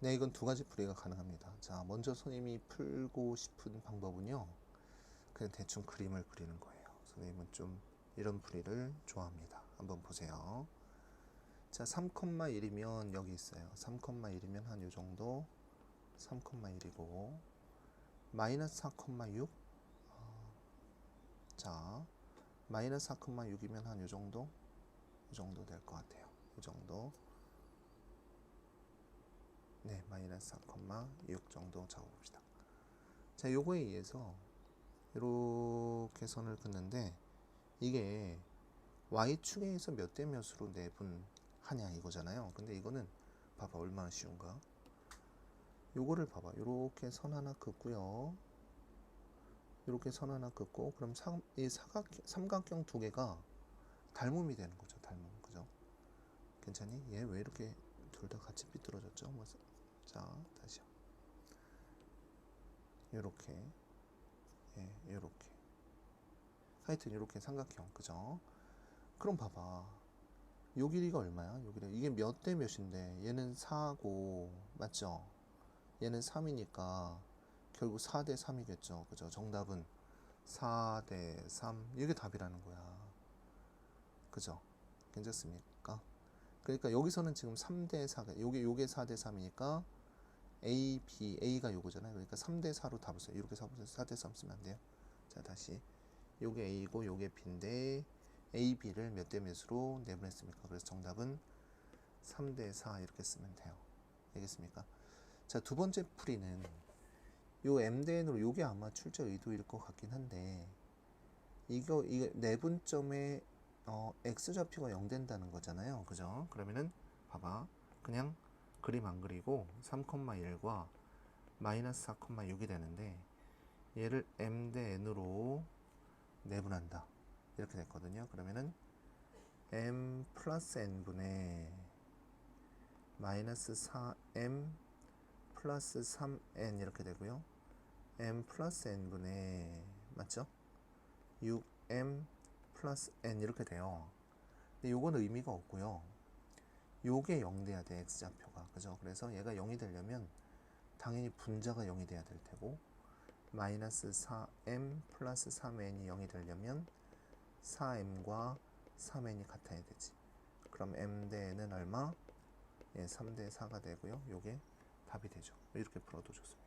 네, 이건 두 가지 풀이가 가능합니다. 자, 먼저 선생님이 풀고 싶은 방법은요. 그냥 대충 그림을 그리는 거예요. 선생님은 좀 이런 풀이를 좋아합니다. 한번 보세요. 자, 3,1이면 여기 있어요. 3,1이면 한 요 정도. 3,1이고 마이너스 4,6 어, 자, 마이너스 4,6이면 한 요 정도? 이 정도 될 것 같아요. 이 정도. 네, 마이너스 4,6 정도 적어봅시다. 자, 요거에 의해서 이렇게 선을 긋는데 이게 y축에서 몇 대 몇으로 내분하냐 이거잖아요. 근데 이거는 봐봐 얼마나 쉬운가? 요거를 봐봐. 요렇게 선 하나 긋고요. 요렇게 선 하나 긋고 그럼 삼, 이 사각 삼각형 두 개가 닮음이 되는 거죠. 닮음. 그죠? 괜찮니? 얘 왜 이렇게 둘 다 같이 삐뚤어졌죠? 뭐, 자, 다시요. 요렇게. 예, 요렇게. 하여튼 요렇게 삼각형. 그죠? 그럼 봐봐. 요 길이가 얼마야? 요 길이. 이게 몇 대 몇인데, 얘는 4고, 맞죠? 얘는 3이니까, 결국 4 대 3이겠죠. 그죠? 정답은 4 대 3. 이게 답이라는 거야. 그죠? 괜찮습니까? 그러니까 여기서는 지금 3대 4가 요게 요게 4대 3이니까 A, B, A가 요거잖아요. 그러니까 3대 4로 답을 써요. 이렇게 4대 3 쓰면 안 돼요. 자, 다시. 요게 A고 요게 B인데 A, B를 몇 대 몇으로 내분했습니까? 그래서 정답은 3대 4 이렇게 쓰면 돼요. 알겠습니까? 자, 두 번째 풀이는 요 M대N으로 요게 아마 출제 의도일 것 같긴 한데 이거 이게 내분점에 어, x좌표가 0 된다는 거잖아요. 그죠? 그러면은 봐봐. 그냥 그림 안 그리고 3,1과 마이너스 4,6이 되는데 얘를 m 대 n으로 내분한다. 이렇게 됐거든요. 그러면은 m 플러스 n분의 마이너스 4m 플러스 3n 이렇게 되고요. m 플러스 n분의 맞죠? 6m 플러스 n 이렇게 돼요. 근데 요거는 의미가 없고요. 요게 0 돼야 돼 x좌표가 그죠? 그래서 얘가 0이 되려면 당연히 분자가 0이 돼야 될 테고 마이너스 4m 플러스 3n이 0이 되려면 4m과 3n이 같아야 되지. 그럼 m 대 n은 얼마? 예, 3대 4가 되고요. 요게 답이 되죠. 이렇게 풀어도 좋습니다.